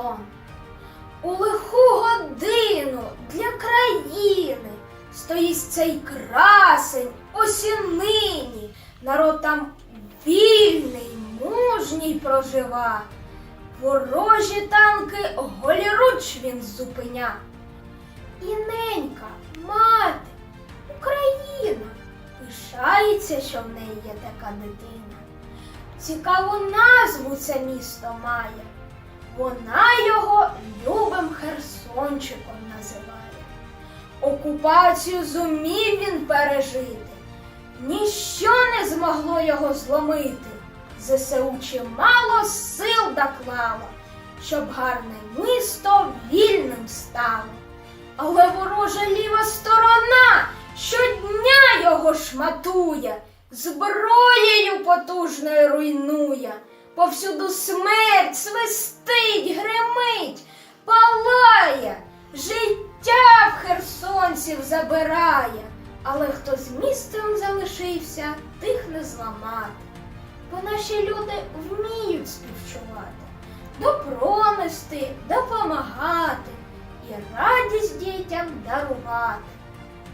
сон. У лиху годину для країни стоїть цей красень осінині. Народ там вільний, мужній прожива. Ворожі танки голіруч він зупиня. І ненька, мати, Україна, пишається, що в неї є така дитина. Цікаву назву це місто має. Вона його любим Херсончиком називає. Окупацію зумів він пережити. Ніщо не змогло його зломити. ЗСУ чимало сил доклало, щоб гарне місто вільним стало. Але ворожа ліва сторона щодня його шматує, зброєю потужною руйнує. Повсюду смерть херсонців забирає. Але хто з містом залишився, тих не зламати. Бо наші люди вміють співчувати, добро нести, допомагати і радість дітям дарувати.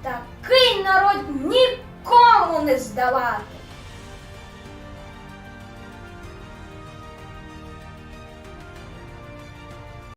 Такий народ нікому не здавати.